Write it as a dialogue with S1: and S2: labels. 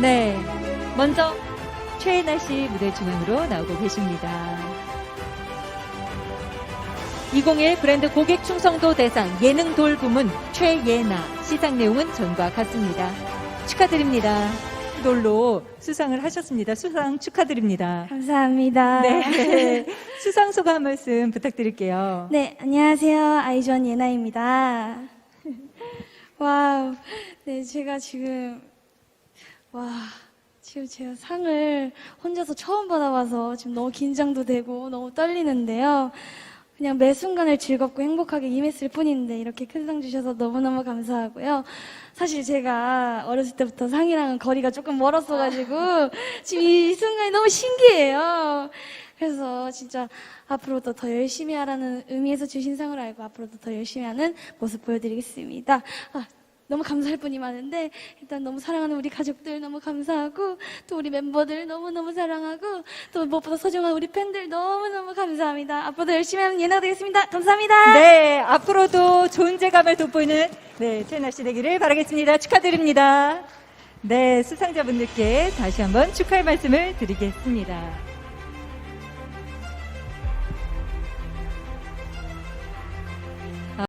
S1: 네. 먼저 최애나 씨 무대 중앙으로 나오고 계십니다. 20일 브랜드 고객 충성도 대상 예능 돌 부문 최예나 시상 내용은 전과 같습니다. 축하드립니다. 돌로 수상을 하셨습니다. 수상 축하드립니다.
S2: 감사합니다.
S1: 네. 수상 소감 한 말씀 부탁드릴게요.
S2: 네, 안녕하세요. 아이즈원 예나입니다. 와우. 네, 제가 지금, 와, 지금 제가 상을 혼자서 처음 받아봐서 지금 너무 긴장도 되고 너무 떨리는데요. 그냥 매 순간을 즐겁고 행복하게 임했을 뿐인데 이렇게 큰 상 주셔서 너무너무 감사하고요. 사실 제가 어렸을 때부터 상이랑은 거리가 조금 멀었어가지고 지금 이 순간이 너무 신기해요. 그래서 진짜 앞으로도 더 열심히 하라는 의미에서 주신 상을 알고 앞으로도 더 열심히 하는 모습 보여드리겠습니다. 아, 너무 감사할 분이 많은데 일단 너무 사랑하는 우리 가족들 너무 감사하고 또 우리 멤버들 너무너무 사랑하고 또 무엇보다 소중한 우리 팬들 너무너무 감사합니다. 앞으로도 열심히 하는 예나가 되겠습니다. 감사합니다.
S1: 네, 앞으로도 존재감을 돋보이는 네, 최나 씨 되기를 바라겠습니다. 축하드립니다. 네, 수상자분들께 다시 한번 축하의 말씀을 드리겠습니다.